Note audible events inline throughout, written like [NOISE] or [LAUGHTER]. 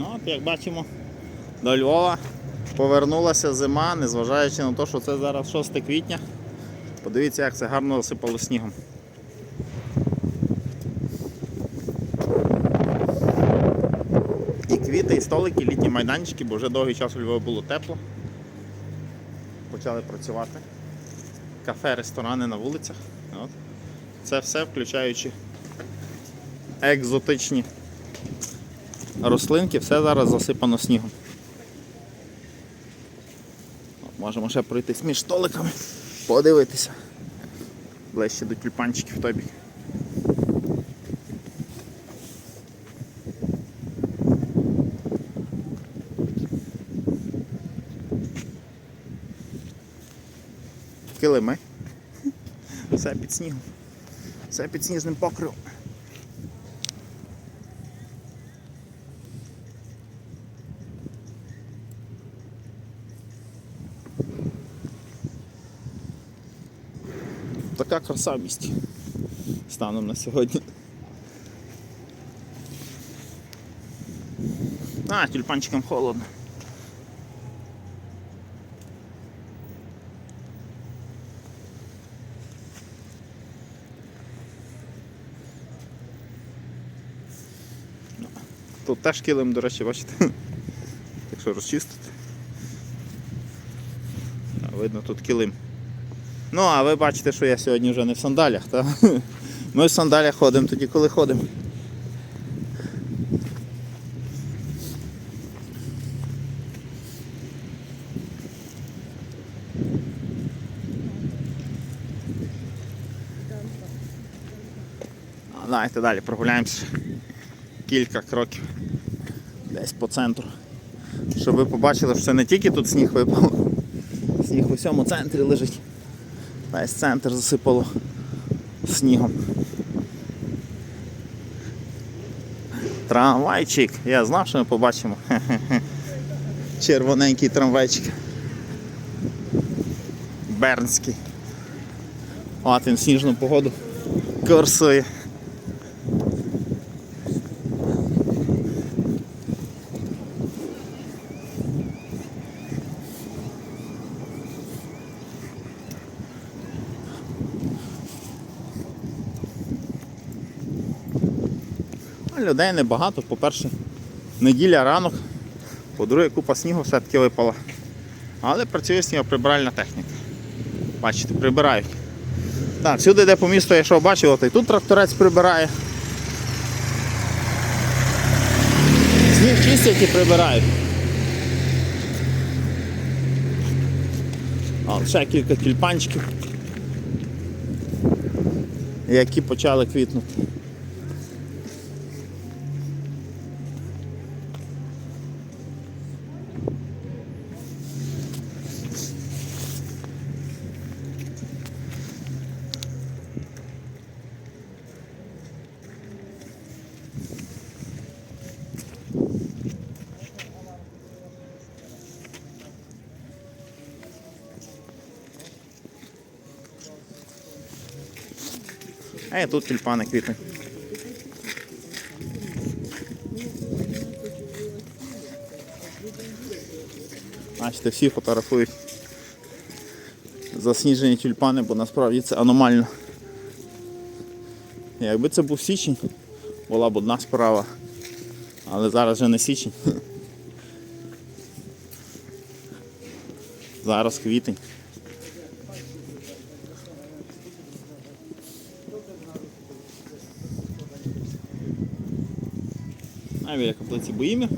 Ну, от як бачимо, до Львова повернулася зима, незважаючи на те, що це зараз 6 квітня. Подивіться, як це гарно засипало снігом. І квіти, і столики, і літні майданчики, бо вже довгий час у Львові було тепло. Почали працювати. Кафе, ресторани на вулицях. От. Це все включаючи екзотичні рослинки, все зараз засипано снігом. Можемо ще пройтись між столиками, подивитися. Ближче до тюльпанчиків в той бік. Килими. Все під снігом. Все під сніжним покривом. Така краса в місті станом на сьогодні. А, тюльпанчикам холодно. Тут теж килим, до речі, бачите. [LAUGHS] Якщо розчистити. Видно тут килим. Ну, а ви бачите, що я сьогодні вже не в сандалях, так? [LAUGHS] Ми в сандалях ходимо тоді, коли ходимо. А, Давайте далі прогуляємося кілька кроків десь по центру. Щоб ви побачили, що це не тільки тут сніг випав, сніг в усьому центрі лежить. Весь центр засипало снігом. Трамвайчик. Я знав, що ми побачимо. [LAUGHS] Червоненький трамвайчик. Бернський. От він сніжну погоду курсує. Людей небагато. По-перше, неділя ранок, по-друге, купа снігу все-таки випала. Але працює снігоприбиральна техніка. Бачите, прибирають. Так, всюди, де по місту я що бачив, от і тут тракторець прибирає. Сніг чистять і прибирають. О, ще кілька тюльпанчиків, які почали квітнути. А і тут тюльпани квітнуть. Бачите, всі фотографують засніжені тюльпани, бо насправді це аномально. Якби це був січень, була б одна справа. Але зараз вже не січень. [LAUGHS] Зараз квітень. А біля боїмі.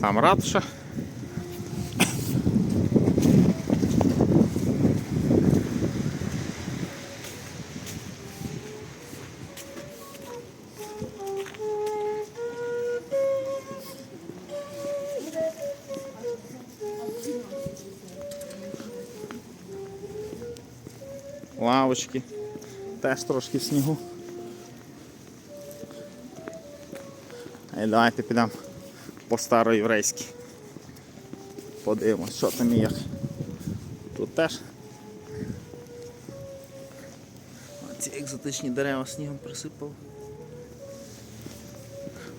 Там ратуша. Лавочки. Теж трошки снігу. Давайте підемо по староєврейськи. Подивимось, що там і як. Тут теж. Ці екзотичні дерева снігом присипав.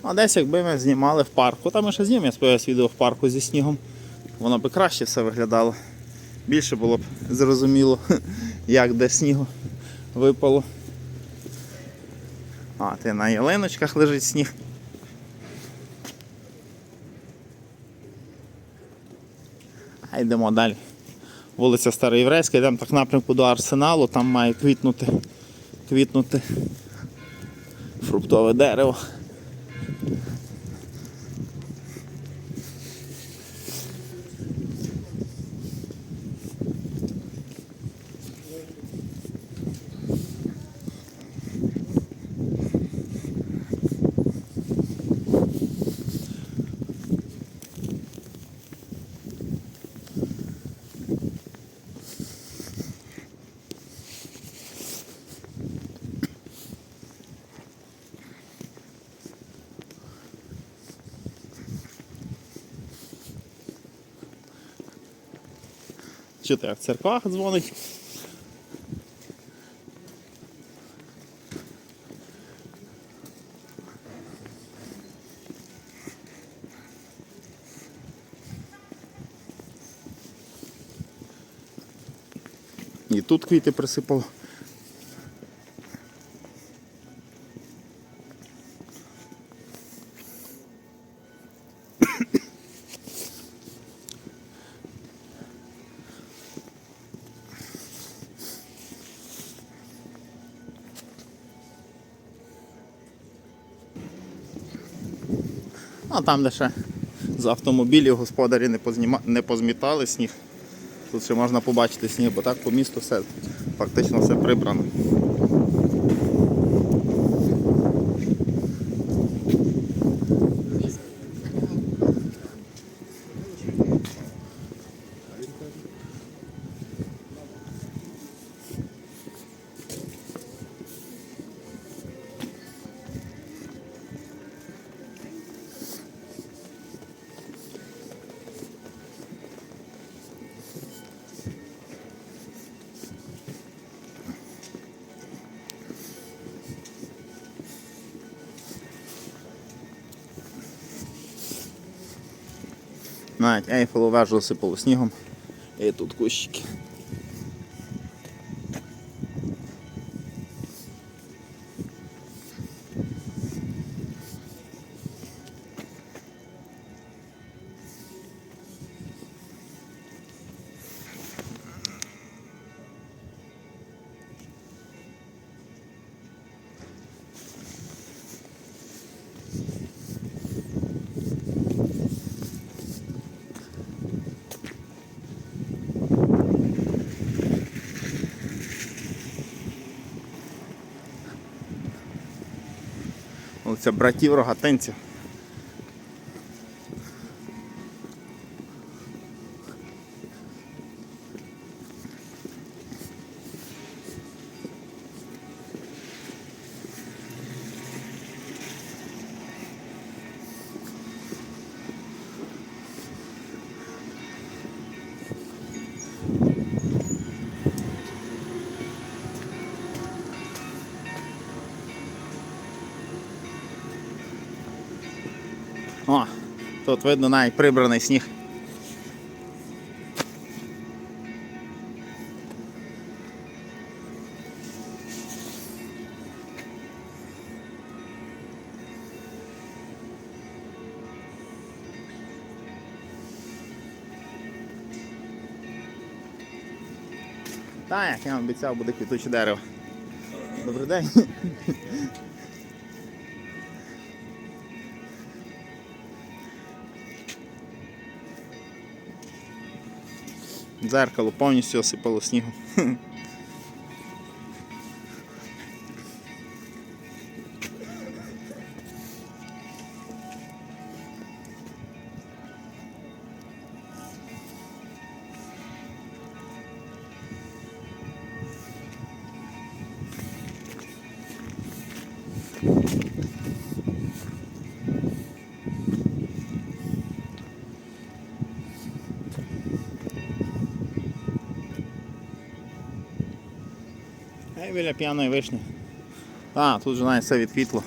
А десь якби ми знімали в парку, там ми ще знімемо, я сподіваюся, відео в парку зі снігом, воно би краще все виглядало. Більше було б зрозуміло, [LAUGHS] як де снігу випало. А, ти на ялиночках лежить сніг. А йдемо далі. Вулиця Староєврейська, йдемо так напрямку до арсеналу, там має квітнути, квітнути фруктове дерево. Чути, як в церквах дзвонить. І тут квіти присипало. А там, де ще з автомобілів господарі не, позніма... не позмітали сніг. Тут ще можна побачити сніг, бо так по місту все фактично все прибрано. Навіть Ейфелу вежу засипало снігом. І тут кущики. Оце братів рогатинців. Тут видно навіть прибраний сніг. Так, як я вам обіцяв, буде квітуче дерево. Добрий день. Дзеркало повністю осипало снігом. Біля п'яної вишні. А, тут же навіть все відквітло.